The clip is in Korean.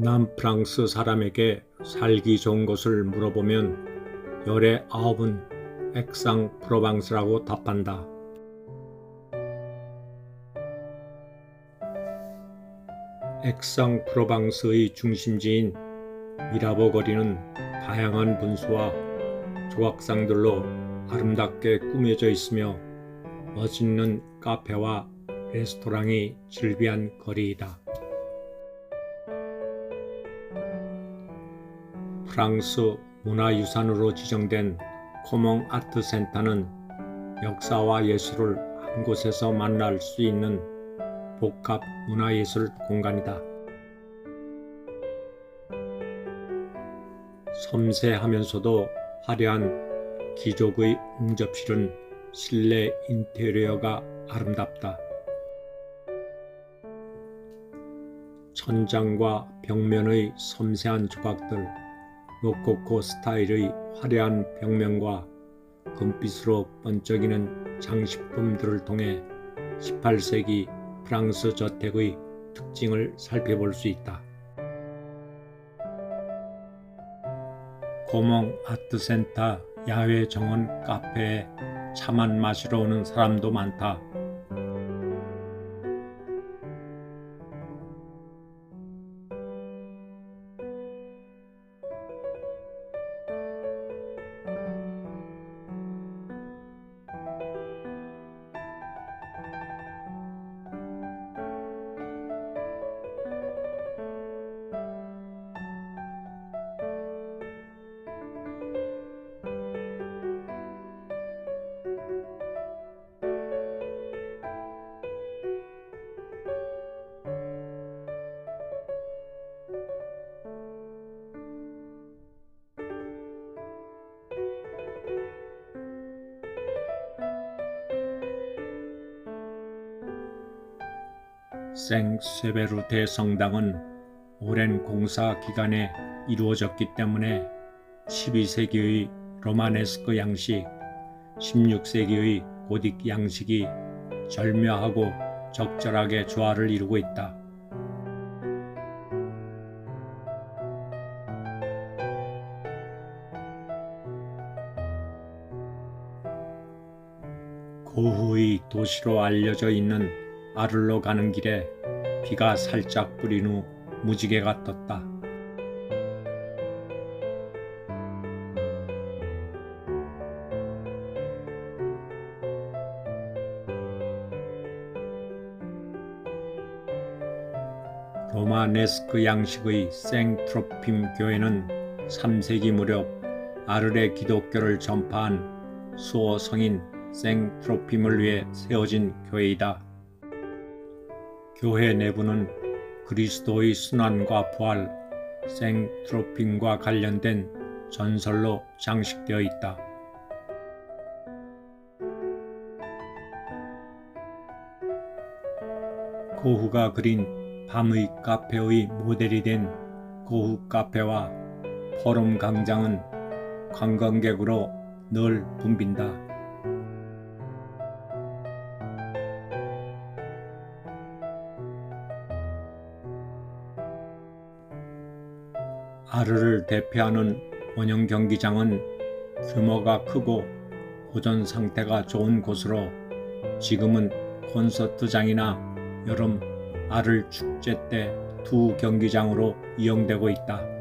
남프랑스 사람에게 살기 좋은 곳을 물어보면 열의 아홉은 액상 프로방스라고 답한다. 액상 프로방스의 중심지인 미라보 거리는 다양한 분수와 조각상들로 아름답게 꾸며져 있으며 멋있는 카페와 레스토랑이 즐비한 거리이다. 프랑스 문화유산으로 지정된 코몽 아트 센터는 역사와 예술을 한 곳에서 만날 수 있는 복합 문화예술 공간이다. 섬세하면서도 화려한 기족의 응접실은 실내 인테리어가 아름답다. 천장과 벽면의 섬세한 조각들, 로코코 스타일의 화려한 벽면과 금빛으로 번쩍이는 장식품들을 통해 18세기 프랑스 저택의 특징을 살펴볼 수 있다. 고몽 아트센터 야외 정원 카페에 차만 마시러 오는 사람도 많다. 생세베르 대성당은 오랜 공사 기간에 이루어졌기 때문에 12세기의 로마네스크 양식, 16세기의 고딕 양식이 절묘하고 적절하게 조화를 이루고 있다. 고흐의 도시로 알려져 있는 아를로 가는 길에 비가 살짝 뿌린 후 무지개가 떴다. 로마네스크 양식의 생트로핌 교회는 3세기 무렵 아르레 기독교를 전파한 수호 성인 생트로핌을 위해 세워진 교회이다. 교회 내부는 그리스도의 순환과 부활, 생트로핌과 관련된 전설로 장식되어 있다. 고흐가 그린 밤의 카페의 모델이 된 고흐 카페와 포럼 광장은 관광객으로 늘 붐빈다. 아르를 대표하는 원형 경기장은 규모가 크고 보존 상태가 좋은 곳으로 지금은 콘서트장이나 여름 아를 축제 때 두 경기장으로 이용되고 있다.